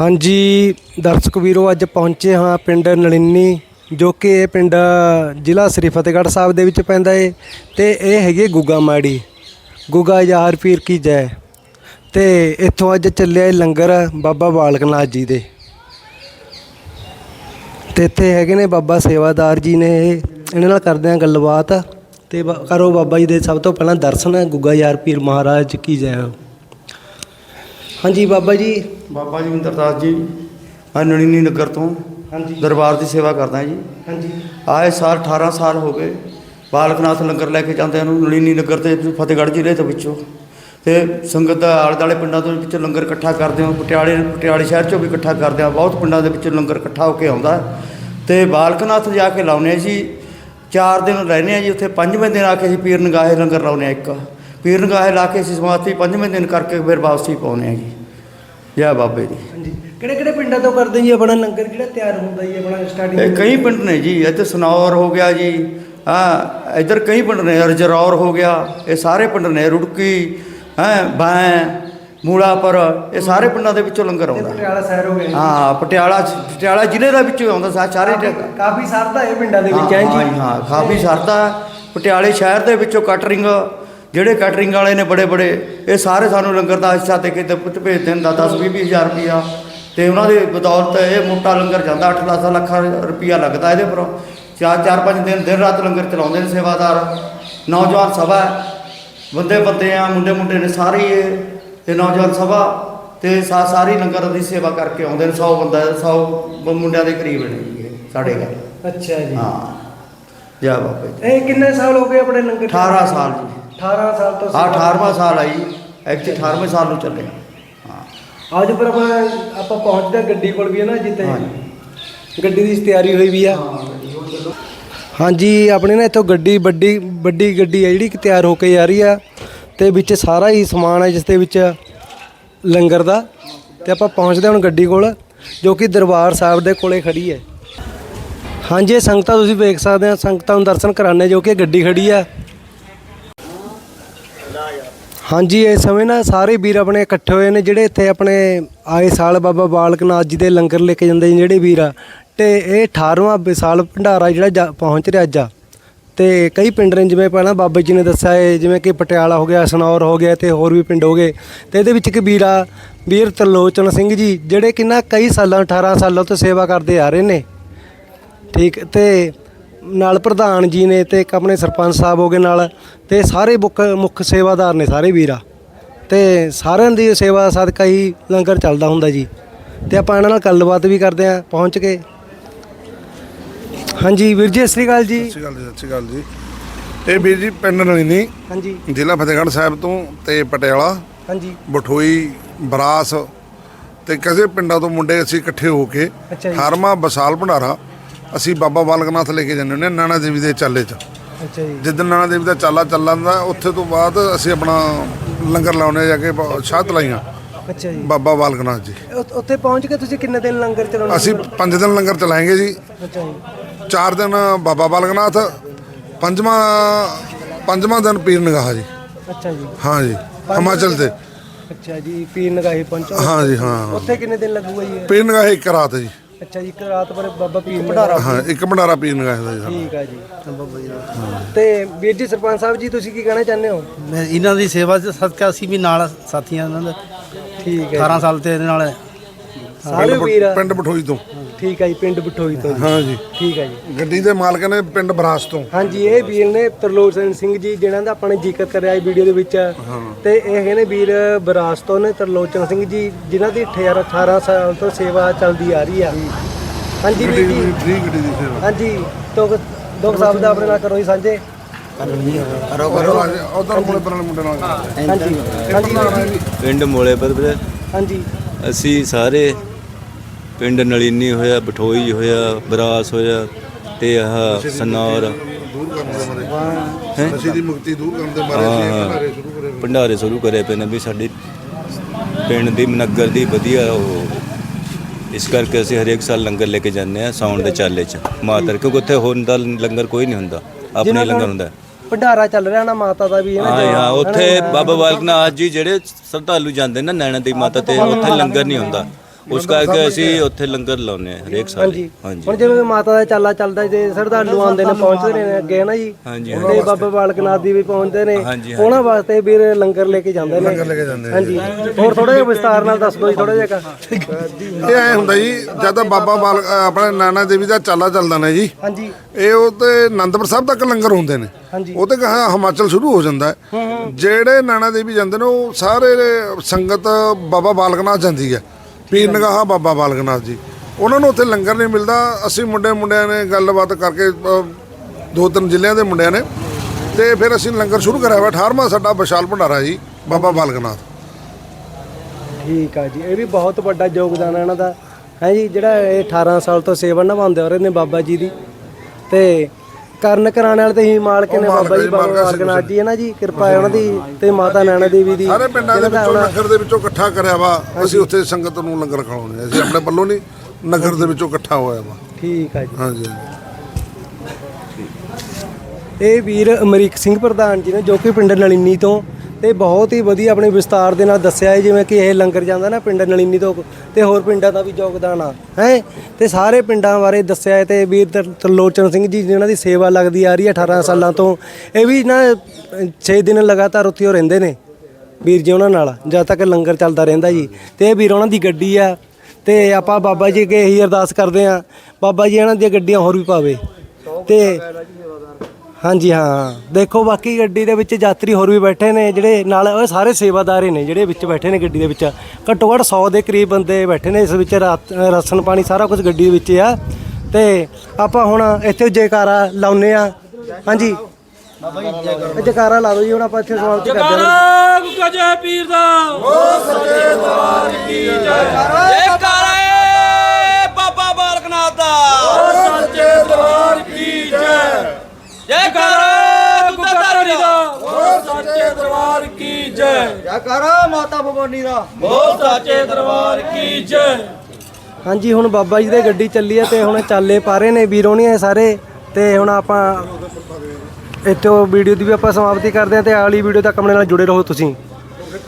ਹਾਂਜੀ, ਦਰਸ਼ਕ ਵੀਰੋ, ਅੱਜ ਪਹੁੰਚੇ ਹਾਂ ਪਿੰਡ ਨਲਿੰਨੀ, ਜੋ ਕਿ ਇਹ ਪਿੰਡ ਜ਼ਿਲ੍ਹਾ ਸ੍ਰੀ ਫਤਿਹਗੜ੍ਹ ਸਾਹਿਬ ਦੇ ਵਿੱਚ ਪੈਂਦਾ ਏ, ਤੇ ਇਹ ਹੈਗੀ ਗੁੱਗਾ ਮਾੜੀ। ਗੁੱਗਾ ਯਾਰ ਪੀਰ ਕੀ ਜੈ। ਤੇ ਇੱਥੋਂ ਅੱਜ ਚੱਲਿਆ ਏ ਲੰਗਰ ਬਾਬਾ ਬਾਲਕ ਨਾਥ ਜੀ ਦੇ। ਤੇ ਇੱਥੇ ਹੈਗੇ ਨੇ ਬਾਬਾ ਸੇਵਾਦਾਰ ਜੀ ਨੇ ਇਹਨਾਂ ਨਾਲ ਕਰਦੇ ਆ ਗੱਲਬਾਤ। ਤੇ ਬ- ਕਰੋ ਬਾਬਾ ਜੀ ਦੇ ਸਭ ਤੋਂ ਪਹਿਲਾਂ ਦਰਸ਼ਨ, ਗੁੱਗਾ ਯਾਰ ਪੀਰ ਮਹਾਰਾਜ ਕੀ ਜੈ। ਹਾਂਜੀ ਬਾਬਾ ਜੀ ਬਾਬਾ ਜੀ ਇੰਦਰਦਾਸ ਜੀ ਨੜੀਨੀ ਨਗਰ ਤੋਂ ਹਾਂਜੀ। ਦਰਬਾਰ ਦੀ ਸੇਵਾ ਕਰਦਾ ਜੀ। ਹਾਂਜੀ। ਆਏ ਸਾਲ 18 ਸਾਲ ਹੋ ਗਏ ਬਾਲਕਨਾਥ ਲੰਗਰ ਲੈ ਕੇ ਜਾਂਦੇ ਨੂੰ ਨੜੀਨੀ ਨਗਰ ਤੇ ਫਤਿਹਗੜ੍ਹ ਜ਼ਿਲ੍ਹੇ ਦੇ ਵਿੱਚੋਂ। ਤੇ ਸੰਗਤ ਦਾ ਆਲੇ ਦੁਆਲੇ ਪਿੰਡਾਂ ਤੋਂ ਵਿੱਚ ਲੰਗਰ ਇਕੱਠਾ ਕਰਦੇ ਹਾਂ ਪਟਿਆਲੇ ਪਟਿਆਲੇ ਸ਼ਹਿਰ ਚੋਂ ਵੀ ਇਕੱਠਾ ਕਰਦੇ ਹਾਂ। ਬਹੁਤ ਪਿੰਡਾਂ ਦੇ ਵਿੱਚ ਲੰਗਰ ਇਕੱਠਾ ਹੋ ਕੇ ਆਉਂਦਾ। ਤੇ ਬਾਲਕਨਾਥ ਜਾ ਕੇ ਲਾਉਨੇ ਜੀ। ਚਾਰ ਦਿਨ ਰਹਿੰਦੇ ਆ ਜੀ ਉੱਥੇ ਪੰਜਵੇਂ ਦਿਨ ਆ ਕੇ ਅਸੀਂ ਪੀਰ ਨਗਾਹੇ ਲੰਗਰ ਲਾਉਨੇ ਆ ਇੱਕ। ਪੀਰ ਨਗਾਹੇ ਲਾ ਕੇ ਅਸੀਂ ਸਮਾਪਤੀ ਪੰਜਵੇਂ ਦਿਨ ਕਰਕੇ ਫਿਰ ਵਾਪਸੀ ਪਾਉਨੇ ਆ ਜੀ। ਜੈ ਬਾਬੇ ਦੀ। ਹਾਂਜੀ। ਕਿਹੜੇ ਕਿਹੜੇ ਪਿੰਡਾਂ ਤੋਂ ਕਰਦੇ ਜੀ ਆਪਣਾ ਲੰਗਰ? ਕਿਹੜਾ ਤਿਆਰ ਹੁੰਦਾ ਜੀ ਆਪਣਾ ਇਹ ਸਟਾਰਟਿੰਗ ਕਈ ਪਿੰਡ ਨੇ ਜੀ ਇੱਥੇ ਸਨੌਰ ਹੋ ਗਿਆ ਜੀ। ਹਾਂ ਇੱਧਰ ਕਈ ਪਿੰਡ ਨੇ ਰਜਰੌਰ ਹੋ ਗਿਆ। ਇਹ ਸਾਰੇ ਪਿੰਡ ਨੇ ਰੁੜਕੀ ਹੈ ਬੈਂ ਮੂਲਾਪੁਰ ਇਹ ਸਾਰੇ ਪਿੰਡਾਂ ਦੇ ਵਿੱਚੋਂ ਲੰਗਰ ਆਉਂਦਾ। ਪਟਿਆਲਾ ਸ਼ਹਿਰ ਹੋ ਗਿਆ ਹਾਂ ਪਟਿਆਲਾ ਪਟਿਆਲਾ ਜ਼ਿਲ੍ਹੇ ਦਾ ਵਿੱਚੋਂ ਆਉਂਦਾ ਸਾਰੇ ਕਾਫੀ- ਕਾਫੀ ਸਰਦਾ ਇਹ ਪਿੰਡਾਂ ਦੇ ਵਿੱਚ ਹਾਂ ਜੀ। ਹਾਂ ਕਾਫੀ ਸਰਦਾ। ਪਟਿਆਲੇ ਸ਼ਹਿਰ ਦੇ ਵਿੱਚੋਂ ਕਟਰਿੰਗ ਜਿਹੜੇ ਕਟਰਿੰਗ ਵਾਲੇ ਨੇ ਬੜੇ ਬੜੇ ਇਹ ਸਾਰੇ ਸਾਨੂੰ ਲੰਗਰ ਦਾ ਹਿੱਸਾ ਦੇ ਕੇ ਤੇ ਪੁੱਤ ਭੇਜ ਦਿੰਦਾ 10 20 ਹਜ਼ਾਰ ਰੁਪਿਆ ਤੇ ਉਹਨਾਂ ਦੀ ਬਦੌਲਤ ਇਹ ਮੋਟਾ ਲੰਗਰ ਜਾਂਦਾ 8 10 ਲੱਖ ਰੁਪਿਆ ਲੱਗਦਾ ਇਹਦੇ ਪਰ ਚਾਰ ਚਾਰ ਪੰਜ ਦਿਨ ਦਿਨ ਰਾਤ ਲੰਗਰ ਚਲਾਉਂਦੇ ਨੇ ਸੇਵਾਦਾਰ। ਨੌਜਵਾਨ ਸਭਾ। ਬੰਦੇ ਬੰਦੇ ਆ ਮੁੰਡੇ ਮੁੰਡੇ ਨੇ ਸਾਰੇ ਹੀ ਇਹ। ਤੇ ਨੌਜਵਾਨ ਸਭਾ ਤੇ ਸਾ ਸਾਰੀ ਲੰਗਰ ਦੀ ਸੇਵਾ ਕਰਕੇ ਆਉਂਦੇ ਨੇ 100 ਬੰਦਾ 100 ਮੁੰਡਿਆਂ ਦੇ ਕਰੀਬ ਨੇ ਸਾਡੇ ਘਰ। ਅੱਛਾ ਜੀ। ਹਾਂ। ਜੈ ਬਾਬਾ ਜੀ। ਇਹ ਕਿੰਨੇ ਸਾਲ ਹੋ ਗਏ ਆਪਣੇ ਲੰਗਰ 18 ਸਾਲ ਜੀ। 18 ਸਾਲ ਤੋਂ ਆ 18ਵਾਂ ਸਾਲ ਆਈ ਐਕਚੁਅਲੀ 18ਵੇਂ ਸਾਲ ਨੂੰ ਚੱਲੇ। ਹਾਂ। ਅੱਜ ਪਰ ਆਪਾਂ ਆਪਾਂ ਪਹੁੰਚਦੇ ਹਾਂ ਗੱਡੀ ਕੋਲ ਵੀ ਹੈ ਨਾ ਜਿੱਥੇ। ਗੱਡੀ ਦੀ ਤਿਆਰੀ ਹੋਈ ਵੀ ਆ। ਹਾਂਜੀ ਆਪਣੇ ਨਾ ਇੱਥੋਂ ਗੱਡੀ ਵੱਡੀ ਵੱਡੀ ਗੱਡੀ ਆ ਜਿਹੜੀ ਕਿ ਤਿਆਰ ਹੋ ਕੇ ਜਾ ਰਹੀ ਆ। ਤੇ ਵਿੱਚ ਸਾਰਾ ਹੀ ਸਮਾਨ ਹੈ ਜਿਸ ਦੇ ਵਿੱਚ ਲੰਗਰ ਦਾ। ਤੇ ਆਪਾਂ ਪਹੁੰਚਦੇ ਹਾਂ ਹੁਣ ਗੱਡੀ ਕੋਲ ਜੋ ਕਿ ਦਰਬਾਰ ਸਾਹਿਬ ਦੇ ਕੋਲੇ ਖੜੀ ਹੈ। ਹਾਂਜੀ ਸੰਗਤਾਂ ਤੁਸੀਂ ਵੇਖ ਸਕਦੇ ਆ ਸੰਗਤਾਂ ਨੂੰ ਦਰਸ਼ਨ ਕਰਾਣੇ ਜੋ ਕਿ ਗੱਡੀ ਖੜੀ ਆ। ਹਾਂਜੀ ਇਸ ਸਮੇਂ ਨਾ ਸਾਰੇ ਵੀਰ ਆਪਣੇ ਇਕੱਠੇ ਹੋਏ ਨੇ ਜਿਹੜੇ ਇੱਥੇ ਆਪਣੇ ਆਏ ਸਾਲ ਬਾਬਾ ਬਾਲਕ ਨਾਥ ਜੀ ਦੇ ਲੰਗਰ ਲੈ ਕੇ ਜਾਂਦੇ ਨੇ ਜਿਹੜੇ ਵੀਰ ਆ। ਤੇ ਇਹ 18ਵਾਂ ਵਿਸਾਲ ਭੰਡਾਰਾ ਜਿਹੜਾ ਜਾ- ਪਹੁੰਚ ਰਿਹਾ ਅੱਜ ਆ। ਤੇ ਕਈ ਪਿੰਡ ਨੇ, ਜਿਵੇਂ ਪਹਿਲਾਂ ਬਾਬਾ ਜੀ ਨੇ ਦੱਸਿਆ ਹੈ ਜਿਵੇਂ ਕਿ ਪਟਿਆਲਾ ਹੋ ਗਿਆ, ਸਨੌਰ ਹੋ ਗਿਆ ਤੇ ਹੋਰ ਵੀ ਪਿੰਡ ਹੋ ਗਏ। ਤੇ ਇਹਦੇ ਵਿੱਚ ਇੱਕ ਵੀਰ ਆ, ਵੀਰ ਤਰਲੋਚਨ ਸਿੰਘ ਜੀ, ਜਿਹੜੇ ਕਿ ਨਾ ਕਈ ਸਾਲਾਂ 18 ਸਾਲਾਂ ਤੋਂ ਸੇਵਾ ਕਰਦੇ ਆ ਰਹੇ ਨੇ। ਠੀਕ, ਤੇ ਨਾਲ ਪ੍ਰਧਾਨ ਜੀ ਨੇ ਤੇ ਇੱਕ ਆਪਣੇ ਸਰਪੰਚ ਸਾਹਿਬ ਹੋ ਗਏ ਨਾਲ ਤੇ ਸਾਰੇ ਮੁੱਖ ਮੁੱਖ ਸੇਵਾਦਾਰ ਨੇ ਸਾਰੇ ਵੀਰਾ ਤੇ ਸਾਰਿਆਂ ਦੀ ਸੇਵਾ ਸਦਕਾ ਹੀ ਲੰਗਰ ਚੱਲਦਾ ਹੁੰਦਾ ਜੀ। ਤੇ ਆਪਾਂ ਇਹਨਾਂ ਨਾਲ ਗੱਲਬਾਤ ਵੀ ਕਰਦੇ ਆਂ ਪਹੁੰਚ ਕੇ। ਹਾਂਜੀ ਵੀਰ ਜੀ ਸਤਿ ਸ਼੍ਰੀ ਅਕਾਲ ਜੀ। ਸਤਿ ਸ਼੍ਰੀ ਅਕਾਲ ਜੀ ਸਤਿ ਸ਼੍ਰੀ ਅਕਾਲ ਜੀ। ਇਹ ਵੀਰ ਜੀ ਪਿੰਡ ਨਲੀਨੀ ਹਾਂਜੀ। ਜ਼ਿਲ੍ਹਾ ਫਤਿਹਗੜ੍ਹ ਸਾਹਿਬ ਤੋਂ ਤੇ ਪਟਿਆਲਾ। ਹਾਂਜੀ। ਬਠੋਈ ਬਰਾਸ ਤੇ ਕਿਸੇ ਪਿੰਡਾਂ ਤੋਂ ਮੁੰਡੇ ਅਸੀਂ ਇਕੱਠੇ ਹੋ ਕੇ 18ਵਾਂ ਬਸਾਲ ਭੰਡਾਰਾ ਅਸੀਂ ਬਾਬਾ ਬਾਲਕਨਾਥ ਲੈ ਕੇ ਜਾਂਦੇ ਹੁੰਦੇ ਹਾਂ ਨਾਨਾ ਦੇਵੀ ਦੇ ਚਾਲੇ 'ਚ। ਅੱਛਾ ਜੀ। ਜਿੱਦਣ ਨਾਨਾ ਦੇਵੀ ਦਾ ਚਾਲਾ ਚੱਲਦਾ ਉੱਥੇ ਤੋਂ ਬਾਅਦ ਅਸੀਂ ਆਪਣਾ ਲੰਗਰ ਲਾਉਣੇ ਜਾ ਕੇ ਬ- ਸ਼ਾਹ ਤਲਾਈਆਂ ਅੱਛਾ ਜੀ। ਬਾਬਾ ਬਾਲਕਨਾਥ ਜੀ। ਉ- ਉੱਥੇ ਪਹੁੰਚ ਕੇ ਤੁਸੀਂ ਕਿੰਨੇ ਦਿਨ ਲੰਗਰ ਚਲਾਉਣਾ ਅਸੀਂ ਪੰਜ ਦਿਨ ਲੰਗਰ ਚਲਾਏਂਗੇ ਜੀ। ਅੱਛਾ ਜੀ। ਚਾਰ ਦਿਨ ਬਾਬਾ ਬਾਲਕਨਾਥ ਪੰਜਵਾਂ ਪੰਜਵਾਂ ਦਿਨ ਪੀਰ ਨਿਗਾਹ ਜੀ। ਅੱਛਾ ਜੀ। ਹਾਂ ਜੀ ਹਿਮਾਚਲ ਤੇ ਅੱਛਾ ਜੀ ਪੀਰ ਨਗਾਹੇ ਪਹੁੰਚੋ। ਹਾਂ ਜੀ ਹਾਂ। ਉੱਥੇ ਕਿੰਨੇ ਦਿਨ ਲੱਗੂਗਾ ਜੀ? ਪੀਰ ਨਿਗਾਹ ਇੱਕ ਰਾਤ ਜੀ। ਅੱਛਾ ਜੀ ਇੱਕ ਰਾਤ ਪਰ ਬਾਬਾ ਪੀਰ ਭੰਡਾਰਾ ਹਾਂ ਇੱਕ ਭੰਡਾਰਾ ਪੀਰ ਨਿਗਾਹ ਦਾ ਜੀ ਸਾਡਾ। ਠੀਕ ਆ ਜੀ। ਤੇ ਵੀਰ ਜੀ ਸਰਪੰਚ ਸਾਹਿਬ ਜੀ ਤੁਸੀਂ ਕੀ ਕਹਿਣਾ ਚਾਹੁੰਦੇ ਹੋ? ਮੈਂ ਇਹਨਾਂ ਦੀ ਸੇਵਾ ਦੇ ਸਦਕਾ ਅਸੀਂ ਵੀ ਨਾਲ ਸਾਥੀਆਂ ਇਹਨਾਂ ਦੇ ਠੀਕ ਹੈ 18 ਸਾਲ ਤੇ ਇਹਦੇ ਨਾਲ। ਸਾਰੇ ਵੀਰ ਪਿੰਡ ਬਠੋਈ ਤੋਂ। ਠੀਕ ਹੈ ਜੀ ਪਿੰਡ ਬਠੋਈ ਤੋਂ ਜੀ। ਹਾਂ ਜੀ। ਠੀਕ ਹੈ ਜੀ। ਗੱਡੀ ਦੇ ਮਾਲਕ ਨੇ ਪਿੰਡ ਬਰਾਸ ਤੋਂ। ਹਾਂਜੀ ਇਹ ਵੀਰ ਨੇ ਤਰਲੋਚਨ ਸਿੰਘ ਜੀ ਜਿਨ੍ਹਾਂ ਦਾ ਆਪਾਂ ਨੇ ਜ਼ਿਕਰ ਕਰਿਆ ਵੀਡੀਓ ਦੇ ਵਿੱਚ। ਤੇ ਇਹ ਨੇ ਵੀਰ ਬਰਾਸ ਤੋਂ ਨੇ ਤਰਲੋਚਨ ਸਿੰਘ ਜੀ ਜਿਨ੍ਹਾਂ ਦੀ 18 18 ਸਾਲ ਤੋਂ ਸੇਵਾ ਚੱਲਦੀ ਆ ਰਹੀ ਆ। ਹਾਂਜੀ ਵੀਰ ਦੀ ਜੀ। ਫ੍ਰੀ ਗੱਡੀ ਦੀ ਸੇਵਾ। ਹਾਂਜੀ ਤੋਂ ਦੁੱਖ ਸਾਹਿਬ ਦਾ ਆਪਣੇ ਨਾਲ ਕਰੋ ਜੀ ਸਾਂਝੇ। ਕਰੋ ਉਧਰ ਮੁੰਡੇ ਪਰਾਂ ਮੁੰਡੇ ਨਾਲ। ਹਾਂਜੀ ਹਾਂਜੀ ਵੀਰ ਜੀ। ਪਿੰਡ ਮੋਲੇਪੁਰ ਵੀਰੇ ਹਾਂਜੀ। ਅਸੀਂ ਸਾਰੇ ਪਿੰਡ ਨਲੀਨੀ ਹੋਇਆ ਬਠੋਈ ਹੋਇਆ ਬਰਾਸ ਹੋਇਆ ਤੇ ਆਹ ਸਨੌਰ। ਦੂਰ ਕਰਨ ਦੇ ਬਾਰੇ ਨਸ਼ੇ ਦੀ ਮੁਕਤੀ ਦੂਰ ਕਰਨ ਦੇ ਬਾਰੇ ਹਾਂ, ਅਸੀਂ ਹਾਂ। ਭੰਡਾਰੇ ਸ਼ੁਰੂ ਕਰੇ ਹੋਏ। ਭੰਡਾਰੇ ਸ਼ੁਰੂ ਕਰੇ ਪਏ ਨੇ ਵੀ ਸਾਡੀ ਪਿੰਡ ਦੀ ਨਗਰ ਦੀ ਵਧੀਆ ਉਹ। ਇਸ ਕਰਕੇ ਅਸੀਂ ਹਰੇਕ ਸਾਲ ਲੰਗਰ ਲੈ ਕੇ ਜਾਂਦੇ ਆ ਸਾਉਣ ਦੇ ਚਾਲੇ 'ਚ। ਮਾਤਰ ਕਿਉਂਕਿ ਉੱਥੇ ਹੋਰ ਦਾ ਲੰਗਰ ਕੋਈ ਨਹੀਂ ਹੁੰਦਾ ਆਪਣੇ ਲੰਗਰ ਹੁੰਦਾ। ਭੰਡਾਰਾ ਚੱਲ ਰਿਹਾ ਨਾ ਮਾਤਾ ਦਾ ਵੀ ਹੈ ਨਾ ਹਾਂ ਉੱਥੇ ਨਾ? ਬਾਬਾ ਬਾਲਕ ਨਾਥ ਜੀ ਜਿਹੜੇ ਸ਼ਰਧਾਲੂ ਜਾਂਦੇ ਨੇ ਨੈਣਾ ਦੇਵੀ ਮਾਤਾ ਤੇ ਉੱਥੇ ਲੰਗਰ ਨਹੀਂ ਹੁੰਦਾ। ਉਸ ਕਰਕੇ ਅਸੀਂ ਉੱਥੇ ਲੰਗਰ ਲਾਉਂਦੇ ਹਾਂ ਹਰੇਕ ਸਾਲ ਹਾਂਜੀ। ਹੁਣ ਜਿਵੇਂ ਮਾਤਾ ਦਾ ਚਾਲਾ ਚੱਲਦਾ ਜੇ ਸ਼ਰਧਾਲੂ ਆਉਂਦੇ ਨੇ ਪਹੁੰਚਦੇ ਨੇ ਅੱਗੇ ਨਾ ਜੀ? ਤੇ ਬਾਬਾ ਬਾਲਕਨਾਥ ਦੀ ਵੀ ਪਹੁੰਚਦੇ ਨੇ। ਉਹਨਾਂ ਵਾਸਤੇ ਵੀਰ ਲੰਗਰ ਲੈ ਕੇ ਜਾਂਦੇ ਨੇ। ਲੰਗਰ ਲੈ ਕੇ ਜਾਂਦੇ ਹਾਂਜੀ। ਹੋਰ ਥੋੜਾ ਜਿਹਾ ਵਿਸਤਾਰ ਨਾਲ ਦੱਸ ਦਿਓ ਜੀ ਥੋੜਾ ਜਿਹਾ ਇਹ ਐ ਹੁੰਦਾ ਜੀ ਜਦ ਬਾਬਾ ਬਾਲ ਆਪਣੇ ਨਾਨਾ ਦੇਵੀ ਦਾ ਚਾਲਾ ਚੱਲਦਾ ਨਾ ਜੀ ਹਾਂਜੀ। ਇਹ ਉਹ ਤੇ ਆਨੰਦਪੁਰ ਸਾਹਿਬ ਤੱਕ ਲੰਗਰ ਹੁੰਦੇ ਨੇ। ਉਹ ਤੇ ਕਹਾ ਹਿਮਾਚਲ ਸ਼ੁਰੂ ਹੋ ਜਾਂਦਾ ਹੈ। ਜਿਹੜੇ ਨਾਨਾ ਦੇਵੀ ਜਾਂਦੇ ਨੇ ਉਹ ਸਾਰੇ ਸੰਗਤ ਬਾਬਾ ਬਾਲਕਨਾਥ ਜਾਂਦੀ ਹੈ। ਪੀਰ ਨਗਾਹਾ ਬਾਬਾ ਬਾਲਕਨਾਥ ਜੀ। ਉਹਨਾਂ ਨੂੰ ਉੱਥੇ ਲੰਗਰ ਨਹੀਂ ਮਿਲਦਾ। ਅਸੀਂ ਮੁੰਡੇ ਮੁੰਡਿਆਂ ਨੇ ਗੱਲਬਾਤ ਕਰਕੇ ਦੋ ਤਿੰਨ ਜ਼ਿਲ੍ਹਿਆਂ ਦੇ ਮੁੰਡਿਆਂ ਨੇ। ਤੇ ਫਿਰ ਅਸੀਂ ਲੰਗਰ ਸ਼ੁਰੂ ਕਰਿਆ ਹੋਇਆ 18ਵਾਂ ਸਾਡਾ ਵਿਸ਼ਾਲ ਭੰਡਾਰਾ ਜੀ ਬਾਬਾ ਬਾਲਕਨਾਥ। ਠੀਕ ਆ ਜੀ। ਇਹ ਵੀ ਬਹੁਤ ਵੱਡਾ ਯੋਗਦਾਨ ਹੈ ਇਹਨਾਂ ਦਾ। ਹੈ ਜੀ ਜਿਹੜਾ ਇਹ 18 ਸਾਲ ਤੋਂ ਸੇਵਾ ਨਿਭਾਉਂਦੇ ਆ ਰਹੇ ਨੇ ਬਾਬਾ ਜੀ ਦੀ। ਤੇ ਕਰਨ ਕਰਾਉਣ ਵਾਲੇ ਤੇ ਹੀ ਮਾਲਕ ਨੇ ਬਾਬਾ ਜੀ ਬਾਬਾ ਬਾਲਕਨਾਥ ਜੀ। ਹੈ ਨਾ ਜੀ? ਕਿਰਪਾ ਹੈ ਉਹਨਾਂ ਦੀ ਤੇ ਮਾਤਾ ਨੈਣਾ ਦੇਵੀ ਦੀ। ਸਾਰੇ ਪਿੰਡਾਂ ਦੇ ਵਿੱਚੋਂ ਨਗਰ ਦੇ ਵਿੱਚੋਂ ਇਕੱਠਾ ਕਰਿਆ ਵਾ। ਅਸੀਂ ਉੱਥੇ ਸੰਗਤ ਨੂੰ ਲੰਗਰ ਖਵਾਉਂਦੇ ਹਾਂ ਅਸੀਂ ਆਪਣੇ ਵੱਲੋਂ ਨਹੀਂ ਨਗਰ ਦੇ ਵਿੱਚੋਂ ਇਕੱਠਾ ਹੋਇਆ ਵਾ। ਠੀਕ ਆ ਜੀ। ਹਾਂਜੀ। ਇਹ ਵੀਰ ਅਮਰੀਕ ਸਿੰਘ ਪ੍ਰਧਾਨ ਜੀ ਨੇ ਜੋ ਕਿ ਪਿੰਡ ਨਲਿੰਨੀ ਤੋਂ ਤੇ ਬਹੁਤ ਹੀ ਵਧੀਆ ਆਪਣੇ ਵਿਸਤਾਰ ਦੇ ਨਾਲ ਦੱਸਿਆ ਹੈ ਜਿਵੇਂ ਕਿ ਇਹ ਲੰਗਰ ਜਾਂਦਾ ਨਾ ਪਿੰਡ ਨਲਿੰਨੀ ਤੋਂ ਤੇ ਹੋਰ ਪਿੰਡਾਂ ਦਾ ਵੀ ਯੋਗਦਾਨ ਆ, ਹੈ? ਤੇ ਸਾਰੇ ਪਿੰਡਾਂ ਬਾਰੇ ਦੱਸਿਆ ਹੈ ਤੇ ਵੀਰ ਤਰਲੋਚਨ ਸਿੰਘ ਜੀ ਜਿਨ੍ਹਾਂ ਦੀ ਸੇਵਾ ਲੱਗਦੀ ਆ ਰਹੀ ਹੈ 18 ਸਾਲਾਂ ਤੋਂ, ਇਹ ਵੀ ਨਾ 6 ਦਿਨ ਲਗਾਤਾਰ ਉੱਥੇ ਉਹ ਰਹਿੰਦੇ ਨੇ, ਵੀਰ ਜੀ ਉਹਨਾਂ ਨਾਲ, ਜਦ ਤੱਕ ਲੰਗਰ ਚੱਲਦਾ ਰਹਿੰਦਾ ਜੀ। ਤੇ ਇਹ ਵੀਰ ਉਹਨਾਂ ਦੀ ਗੱਡੀ ਆ, ਤੇ ਆਪਾਂ ਬਾਬਾ ਜੀ ਅੱਗੇ ਇਹੀ ਅਰਦਾਸ ਕਰਦੇ ਆ, ਬਾਬਾ ਜੀ ਇਹਨਾਂ ਦੀਆਂ ਗੱਡੀਆਂ ਹੋਰ ਵੀ ਪਾਵੇ। ਤੇ ਹਾਂਜੀ ਹਾਂ। ਦੇਖੋ ਬਾਕੀ ਗੱਡੀ ਦੇ ਵਿੱਚ ਯਾਤਰੀ ਹੋਰ ਵੀ ਬੈਠੇ ਨੇ ਜਿਹੜੇ ਨਾਲ ਉਹ ਸਾਰੇ ਸੇਵਾਦਾਰੇ ਨੇ ਜਿਹੜੇ ਵਿੱਚ ਬੈਠੇ ਨੇ ਗੱਡੀ ਦੇ ਵਿੱਚ। ਘੱਟੋ ਘੱਟ 100 ਦੇ ਕਰੀਬ ਬੰਦੇ ਬੈਠੇ ਨੇ ਇਸ ਵਿੱਚ ਰਾਤ- ਰਾਸ਼ਨ ਪਾਣੀ ਸਾਰਾ ਕੁਝ ਗੱਡੀ ਦੇ ਵਿੱਚ ਆ। ਤੇ ਆਪਾਂ ਹੁਣ ਇੱਥੇ ਜੈਕਾਰਾ ਲਾਉਨੇ ਆ ਹਾਂਜੀ। ਇਹ ਜੈਕਾਰਾ ਲਾ ਦਿਓ ਜੀ ਹੁਣ ਆਪਾਂ ਇੱਥੇ ਸਮਾਪਤੀ ਕਰਦੇ ਹਾਂ। ਜਕਾਰਾ ਗੁੱਗਾ ਜੈ ਪੀਰ ਦਾ। ਉਹ ਸੱਚੇ ਦਰਬਾਰ ਕੀ ਜੈਕਾਰਾ ਮਾਤਾ ਭਵਾਨੀ ਦਾ? ਉਹ ਸੱਚੇ ਦਰਬਾਰ ਕੀ ਜੈ। ਹਾਂਜੀ ਹੁਣ ਬਾਬਾ ਜੀ ਦੀ ਗੱਡੀ ਚੱਲੀ ਹੈ ਤੇ ਹੁਣ ਚਾਲੇ ਪਾ ਰਹੇ ਨੇ ਵੀਰੋਣੀਆਂ ਸਾਰੇ। ਤੇ ਹੁਣ ਆਪਾਂ ਇੱਥੇ ਵੀਡੀਓ ਦੀ ਵੀ ਆਪਾਂ ਸਮਾਪਤੀ ਕਰਦੇ ਹਾਂ ਤੇ ਅਗਲੀ ਵੀਡੀਓ ਤੱਕ ਆਪਣੇ ਨਾਲ ਜੁੜੇ ਰਹੋ ਤੁਸੀਂ।